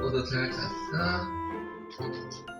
모두 잘 잤어?